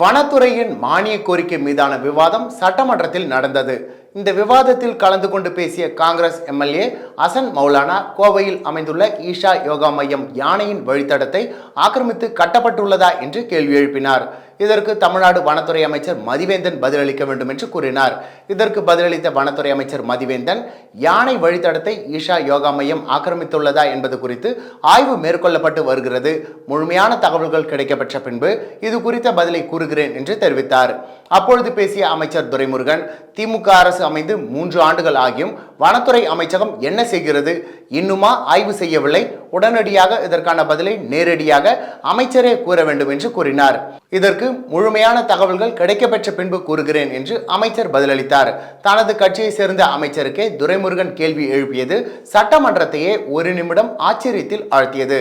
வனத்துறையின் மானிய கோரிக்கை மீதான விவாதம் சட்டமன்றத்தில் நடந்தது. இந்த விவாதத்தில் கலந்து கொண்டு பேசிய காங்கிரஸ் எம்எல்ஏ அசன் மௌலானா கோவையில் அமைந்துள்ள ஈஷா யோகா மையம் யானையின் வழித்தடத்தை ஆக்கிரமித்து கட்டப்பட்டுள்ளதா என்று கேள்வி எழுப்பினார். இதற்கு தமிழ்நாடு வனத்துறை அமைச்சர் மதிவேந்தன் பதிலளிக்க வேண்டும் என்று கூறினார். இதற்கு பதிலளித்த வனத்துறை அமைச்சர் மதிவேந்தன் யானை வழித்தடத்தை ஈஷா யோகா மையம் ஆக்கிரமித்துள்ளதா என்பது குறித்து ஆய்வு மேற்கொள்ளப்பட்டு வருகிறது. முழுமையான தகவல்கள் கிடைக்கப்பெற்ற பின்பு இது குறித்த பதிலை கூறுகிறேன் என்று தெரிவித்தார். அப்பொழுது பேசிய அமைச்சர் துரைமுருகன் திமுக அரசு அமைந்து மூன்று ஆண்டுகள் ஆகியும் வனத்துறை அமைச்சகம் என்ன செய்கிறது? இன்னுமா ஆய்வு செய்யவில்லை. உடனடியாக இதற்கான பதிலை நேரடியாக அமைச்சரே கூற வேண்டும் என்று கூறினார். இதற்கு முழுமையான தகவல்கள் கிடைக்கப்பெற்ற பின்பு கூறுகிறேன் என்று அமைச்சர் பதிலளித்தார். தனது கட்சியை சேர்ந்த அமைச்சருக்கே துரைமுருகன் கேள்வி எழுப்பியது சட்டமன்றத்தையே ஒரு நிமிடம் ஆச்சரியத்தில் ஆழ்த்தியது.